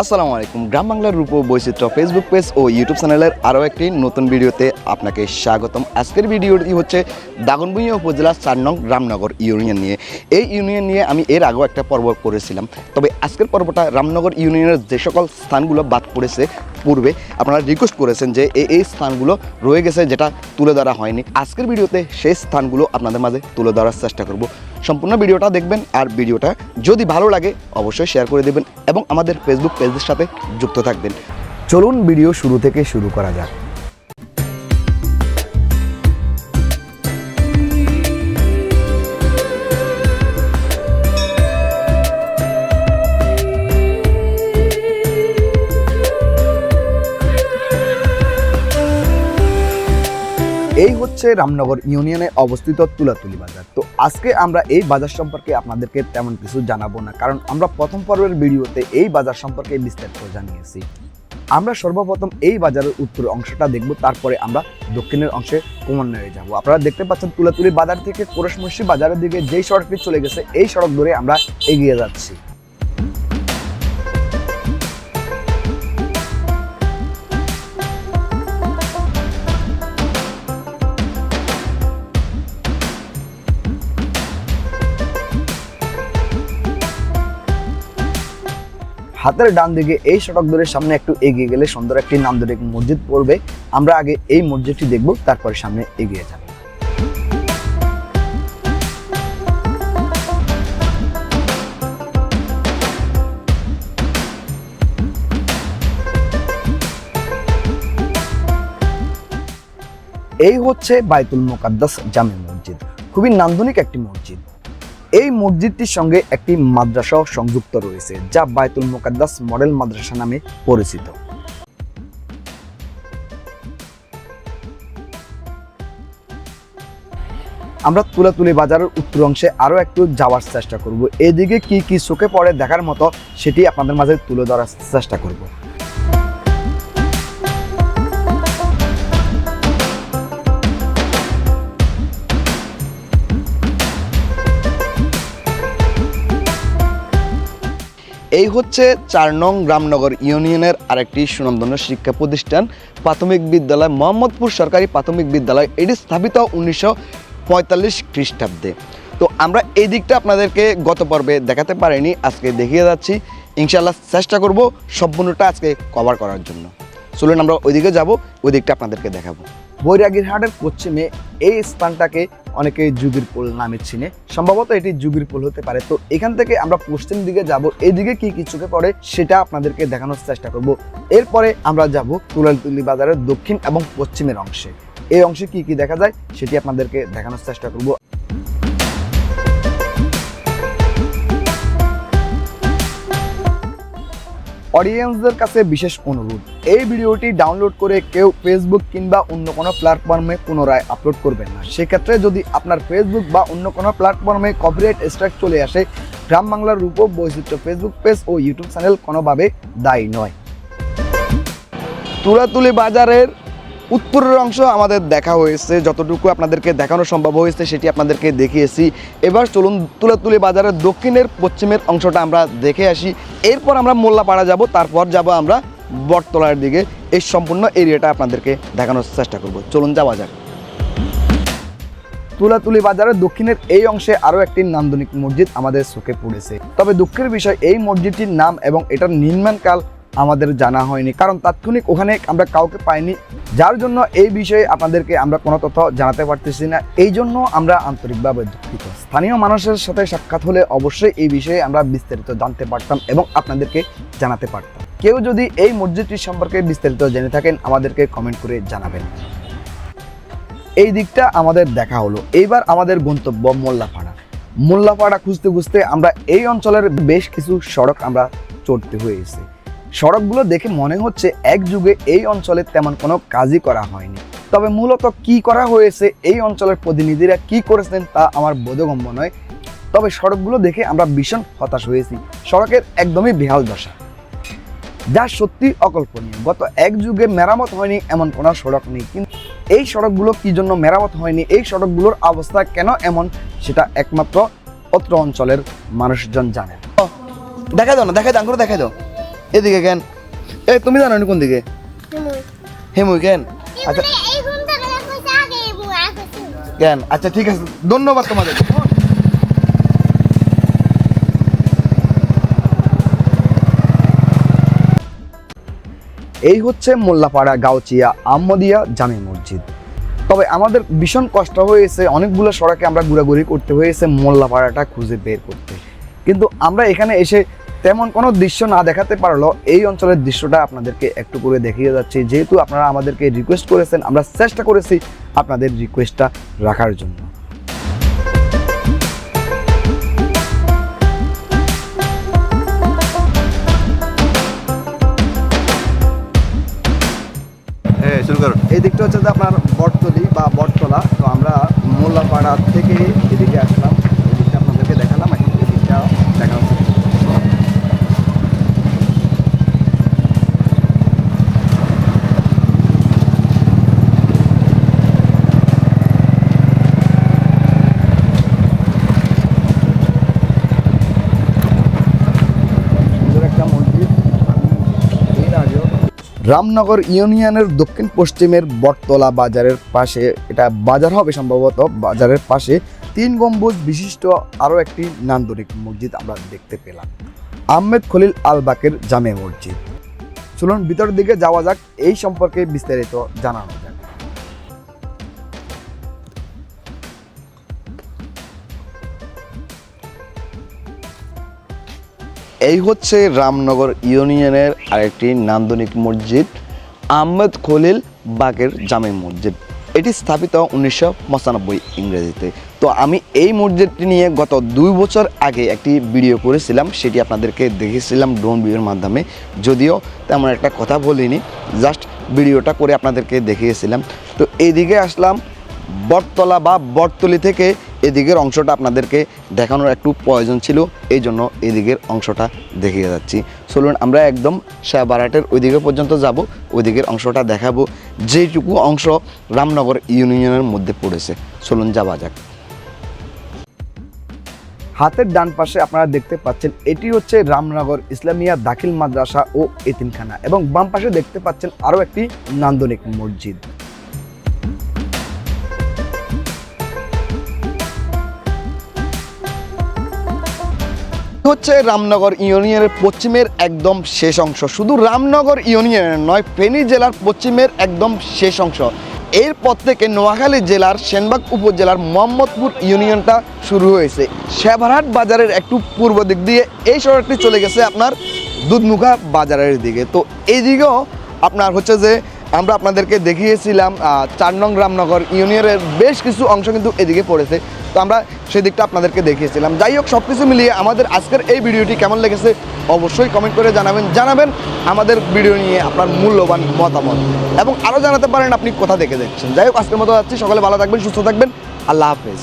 আসসালামু আলাইকুম। গ্রাম বাংলার রূপ বৈচিত্র্য ফেসবুক পেজ ও ইউটিউব চ্যানেলের আরও একটি নতুন ভিডিওতে আপনাকে স্বাগতম। আজকের ভিডিওটি হচ্ছে দাগনভূঞা উপজেলার চার নং রামনগর ইউনিয়ন নিয়ে। এই ইউনিয়ন নিয়ে আমি এর আগেও একটা পর্ব করেছিলাম। তবে আজকের পর্বটা রামনগর ইউনিয়নের যে সকল স্থানগুলো বাদ পড়েছে পূর্বে আপনারা রিকোয়েস্ট করেছেন যে এই এই স্থানগুলো রয়ে গেছে যেটা তুলে ধরা হয়নি। আজকের ভিডিওতে সেই স্থানগুলো আপনাদের মাঝে তুলে ধরার চেষ্টা করব। সম্পূর্ণ ভিডিওটা দেখবেন আর ভিডিওটা যদি ভালো লাগে অবশ্যই শেয়ার করে দেবেন এবং আমাদের ফেসবুক পেজের সাথে যুক্ত থাকবেন। চলুন ভিডিও শুরু থেকে শুরু করা যাক। এই হচ্ছে রামনগর ইউনিয়নে অবস্থিত তুলাতুলি বাজার। তো আজকে আমরা এই বাজার সম্পর্কে আপনাদেরকে তেমন কিছু জানাব না, কারণ আমরা প্রথম পর্বের ভিডিওতে এই বাজার সম্পর্কে বিস্তারিত জানিয়েছি। আমরা সর্বপ্রথম এই বাজারের উত্তর অংশটা দেখব, তারপরে আমরা দক্ষিণের অংশে ক্রমান্বয়ে যাব। আপনারা দেখতে পাচ্ছেন তুলাতুলি বাজার থেকে কোরসমসি বাজারের দিকে যেই সড়কটি চলে গেছে, এই সড়ক ধরে আমরা এগিয়ে যাচ্ছি। হাতের ডান দিকে এই সড়ক ধরে সামনে একটু এগিয়ে গেলে সুন্দর একটি নান্দনিক মসজিদ পড়বে। আমরা আগে এই মসজিদটি দেখব, তারপরে সামনে এগিয়ে যাব। এই হচ্ছে বাইতুল মোকাদ্দাস জামে মসজিদ। খুবই নান্দনিক একটি মসজিদ। এই মসজিদটির সঙ্গে একটি মাদ্রাসাও সংযুক্ত রয়েছে, যা বায়তুল মোকাদ্দাস মডেল মাদ্রাসা নামে পরিচিত। আমরা তুলাতুলি বাজারের উত্তর অংশে আরও একটু যাওয়ার চেষ্টা করব। এদিকে কি কি চোখে পড়ে দেখার মতো সেটি আপনাদের মাঝে তুলে ধরার চেষ্টা করব। এই হচ্ছে চার নং গ্রামনগর ইউনিয়নের আরেকটি সুনামধন্য শিক্ষা প্রতিষ্ঠান, প্রাথমিক বিদ্যালয়, মোহাম্মদপুর সরকারি প্রাথমিক বিদ্যালয়। এটি স্থাপিত উনিশশো পঁয়তাল্লিশ খ্রিস্টাব্দে। তো আমরা এই দিকটা আপনাদেরকে গত পর্বে দেখাতে পারিনি, আজকে দেখিয়ে যাচ্ছি। ইনশাল্লাহ চেষ্টা করব সম্পূর্ণটা আজকে কভার করার জন্য। চলুন আমরা ওইদিকে যাব, ওই দিকটা আপনাদেরকে দেখাবো। বৈরাগীর হাটের পশ্চিমে এই স্থানটাকে অনেকে যুগির পোল নামে চিনে। সম্ভবত এটি যুগির পোল হতে পারে। তো এখান থেকে আমরা পশ্চিম দিকে যাব। এদিকে কি কি চোখে পড়ে সেটা আপনাদেরকে দেখানোর চেষ্টা করব। এরপরে আমরা যাব তুলালতুলি বাজারের দক্ষিণ এবং পশ্চিমের অংশে। এই অংশে কি কি দেখা যায় সেটি আপনাদেরকে দেখানোর চেষ্টা করব। অডিয়েন্সদের কাছে বিশেষ অনুরোধ, এই ভিডিওটি ডাউনলোড করে কেউ ফেসবুক কিংবা অন্য কোনো প্ল্যাটফর্মে পুনরায় আপলোড করবেন না। সেক্ষেত্রে যদি আপনার ফেসবুক বা অন্য কোনো প্ল্যাটফর্মে কপিরাইট স্ট্রাইক চলে আসে, গ্রাম বাংলার রূপ বৈচিত্র্য ফেসবুক পেজ ও ইউটিউব চ্যানেল কোনোভাবে দায়ী নয়। তুলাতুলি বাজারের উত্তরের অংশ আমাদের দেখা হয়েছে, যতটুকু আপনাদেরকে দেখানো সম্ভব হয়েছে, সেটি আপনাদেরকে দেখিয়েছি। এবার চলুন তুলাতুলি বাজারের দক্ষিণের, পশ্চিমের অংশটা আমরা দেখে আসি। এরপর আমরা মোল্লাপাড়া যাব, তারপর যাব আমরা বটতলার দিকে। এই সম্পূর্ণ এরিয়াটা আপনাদেরকে দেখানোর চেষ্টা করব। চলুন যাওয়া যাক। তুলাতুলি বাজারের দক্ষিণের এই অংশে আরও একটি নান্দনিক মসজিদ আমাদের চোখে পড়েছে। তবে দুঃখের বিষয়, এই মসজিদটির নাম এবং এটার নির্মাণকাল আমাদের জানা হয়নি। কারণ তাৎক্ষণিক ওখানে আমরা কাউকে পাইনি। যার জন্য এই বিষয়ে আপনাদেরকে আমরা কোনো তথ্য জানাতে পারতেছি না। এই জন্য আমরা আন্তরিকভাবে দুঃখিত। স্থানীয় মানুষের সাথে সাক্ষাৎ হলে অবশ্যই এই বিষয়ে আমরা বিস্তারিত জানতে পারতাম এবং আপনাদেরকে জানাতে পারতাম। কেউ যদি এই মসজিদটির সম্পর্কে বিস্তারিত জেনে থাকেন, আমাদেরকে কমেন্ট করে জানাবেন। এই দিকটা আমাদের দেখা হলো। এইবার আমাদের গন্তব্য মোল্লাপাড়া। মোল্লাপাড়া খুঁজতে খুঁজতে আমরা এই অঞ্চলের বেশ কিছু সড়ক আমরা চড়তে হয়েছে। সড়কগুলো দেখে মনে হচ্ছে এক যুগে এই অঞ্চলে তেমন কোনো কাজই করা হয়নি। তবে মূলত কি করা হয়েছে, এই অঞ্চলের প্রতিনিধিরা কি করেছেন তা আমার বোধগম্য নয়। তবে সড়কগুলো দেখে আমরা ভীষণ হতাশ হয়েছি। সড়কের একদমই বেহাল দশা। যা সত্যি অকল্পনীয়। গত এক যুগে মেরামত হয়নি এমন কোনো সড়ক নেই। কিন্তু এই সড়কগুলো কি জন্য মেরামত হয়নি, এই সড়কগুলোর অবস্থা কেন এমন, সেটা একমাত্র অত্র অঞ্চলের মানুষজন জানে দেখা দাও না দেখা দাও দেখা দাও। এদিকে কেন? এই তুমি জানো নি কোন দিকে? হেমুই। কেন? আচ্ছা। কেন? আচ্ছা ঠিক আছে ধন্যবাদ তোমাদের। এই হচ্ছে মোল্লাপাড়া গাউচিয়া আহমদিয়া জামে মসজিদ। তবে আমাদের ভীষণ কষ্ট হয়েছে অনেকগুলো সড়কে আমরা ঘোরাঘুরি করতে হয়েছে মোল্লাপাড়াটা খুঁজে বের করতে। কিন্তু আমরা এখানে এসে তেমন কোনো দৃশ্য না দেখাতে পারল এই অঞ্চলের দৃশ্যটা আপনাদেরকে একটু করে দেখিয়ে যাচ্ছি। যেহেতু আপনারা আমাদেরকে রিকোয়েস্ট করেছেন আমরা চেষ্টা করেছি আপনাদের রিকোয়েস্টটা রাখার জন্য। হ্যাঁ এই দিকটা হচ্ছে যে আপনার বটতলি বা বটতলা। তো আমরা মোল্লাপাড়া থেকে এদিকে আসলাম এদিকটা আপনাদেরকে দেখালাম এখন এদিকটা দেখা হচ্ছে সুন্দর একটা মসজিদ আমি এর আগেও রামনগর ইউনিয়নের দক্ষিণ পশ্চিমের বটতলা বাজারের পাশে, এটা বাজার হবে সম্ভবত, বাজারের পাশে তিন গম্বুজ বিশিষ্ট আরও একটি নান্দনিক মসজিদ আমরা দেখতে পেলাম। আহমেদ খলিল আলবাকের জামে মসজিদ। চলুন ভিতর দিকে যাওয়া যাক, এই সম্পর্কে বিস্তারিত জানানো এই হচ্ছে রামনগর ইউনিয়নের আরেকটি নান্দনিক মসজিদ, আহমেদ খলিল বাগের জামে মসজিদ। এটি স্থাপিত উনিশশো পঁচানব্বই ইংরেজিতে। তো আমি এই মসজিদটি নিয়ে গত দুই বছর আগে একটি ভিডিও করেছিলাম, সেটি আপনাদেরকে দেখেছিলাম ড্রোন ভিডিওর মাধ্যমে। যদিও তেমন একটা কথা বলিনি, জাস্ট ভিডিওটা করে আপনাদেরকে দেখিয়েছিলাম। তো এইদিকে আসলাম বটতলা বা বটতলি থেকে এদিকের অংশটা আপনাদেরকে দেখানোর একটু প্রয়োজন ছিল, এই জন্য এদিকের অংশটা দেখিয়ে যাচ্ছি। চলুন আমরা একদম শাহবারাটের ওইদিকে পর্যন্ত যাব, ওইদিকের অংশটা দেখাবো। যেটুকু অংশ রামনগর ইউনিয়নের মধ্যে পড়েছে। চলুন যাওয়া যাক। হাতের ডান পাশে আপনারা দেখতে পাচ্ছেন, এটি হচ্ছে রামনগর ইসলামিয়া দাখিল মাদ্রাসা ও এতিমখানা। এবং বাম পাশে দেখতে পাচ্ছেন আরও একটি নান্দনিক মসজিদ। হচ্ছে রামনগর ইউনিয়নের পশ্চিমের একদম শেষ অংশ। শুধু রামনগর ইউনিয়নের নয়, ফেনী জেলার পশ্চিমের একদম শেষ অংশ। এরপর থেকে নোয়াখালী জেলার সেনবাগ উপজেলার মোহাম্মদপুর ইউনিয়নটা শুরু হয়েছে। শেভারহাট বাজারের একটু পূর্ব দিক দিয়ে এই সড়কটি চলে গেছে আপনার দুধমুখা বাজারের দিকে। তো এইদিকেও আপনার হচ্ছে যে আমরা আপনাদেরকে দেখিয়েছিলাম চার নং রামনগর ইউনিয়নের বেশ কিছু অংশ কিন্তু এদিকে পড়েছে। তো আমরা সেই দিকটা আপনাদেরকে দেখিয়েছিলাম। যাই হোক সব কিছু মিলিয়ে আমাদের আজকের এই ভিডিওটি কেমন লেগেছে অবশ্যই কমেন্ট করে জানাবেন। জানাবেন আমাদের ভিডিও নিয়ে আপনার মূল্যবান মতামত। এবং আরও জানাতে পারেন আপনি কোথা থেকে দেখছেন। যাই হোক, আজকের মতো যাচ্ছি। সকলে ভালো থাকবেন, সুস্থ থাকবেন। আল্লাহ হাফেজ।